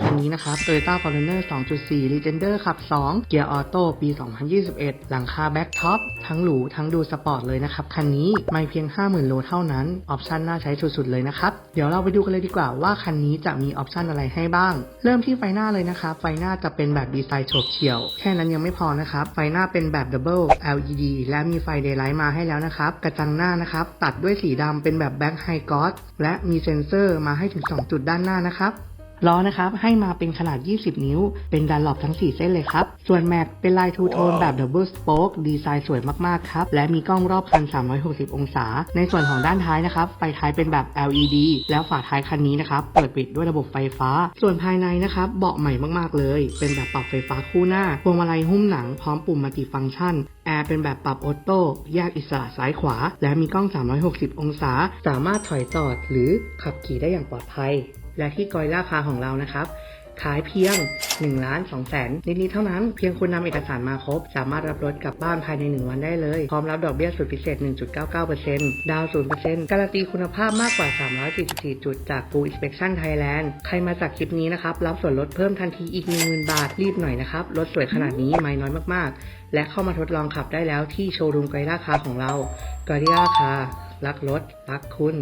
คันนี้นะครับ Toyota Fortuner 2.4 Legender ขับ 2 เกียร์ออโต้ปี 2021 หลังคาแบ็กท็อป ทั้งหรู ทั้งดูสปอร์ตเลยนะครับ คันนี้ไม่เพียง 50,000 โลเท่านั้น ออปชั่นน่าใช้สุดๆ เลยนะครับ เดี๋ยวเราไปดูกันเลยดีกว่าว่าคันนี้จะมีออปชั่นอะไรให้บ้าง เริ่มที่ไฟหน้าเลยนะครับ ไฟหน้าจะเป็นแบบดีไซน์โฉบเฉี่ยว แค่นั้นยังไม่พอนะครับ ไฟหน้าเป็นแบบ Double LED และมีไฟ Daylight มาให้แล้วนะครับ กระจังหน้านะครับ ตัดด้วยสีดำเป็นแบบ Black High g o s และมีเซ็นเซอร์มาให้ถึง 2 จุดด้านหน้านะครับ ล้อนะครับให้มาเป็นขนาด 20 นิ้ว เป็นดันหลบทั้ง 4 เส้นเลยครับ ส่วนแม็กเป็นลายทูโทนแบบดับเบิลสโป๊กดีไซน์สวยมากๆครับ และมีกล้องรอบคัน 360 องศา ในส่วนของด้านท้ายนะครับ ไฟท้ายเป็นแบบ LED แล้วฝาท้ายคันนี้นะครับ เปิดปิดด้วยระบบไฟฟ้า ส่วนภายในนะครับ เบาะใหม่มากๆเลย เป็นแบบปรับไฟฟ้าคู่หน้า พวงมาลัยหุ้มหนังพร้อมปุ่มมัลติฟังก์ชันแอร์เป็นแบบปรับออโต้แยกอิสระซ้ายขวา และมีกล้อง 360 องศา สามารถถอยจอดหรือขับขี่ได้อย่างปลอดภัย และที่กอยล่าคาของเรานะครับ ขายเพียง1ล้าน2แสนนิดๆเท่านั้น เพียงคุณนำเอกสารมาครบ สามารถรับรถกลับบ้านภายใน 1 วันได้เลย พร้อมรับดอกเบี้ยสุดพิเศษ 1.99%ดาวน์0%การันตีคุณภาพมากกว่า 344 จุดจาก Full Inspection Thailand ใครมาจากคลิปนี้นะครับ รับส่วนลดเพิ่มทันทีอีก 10,000 บาท รีบหน่อยนะครับ รถสวยขนาดนี้ไม่น้อยมากๆ และเข้ามาทดลองขับได้แล้วที่โชว์รูมไกล่าคาของเราไกล่าคารักรถรักคุณ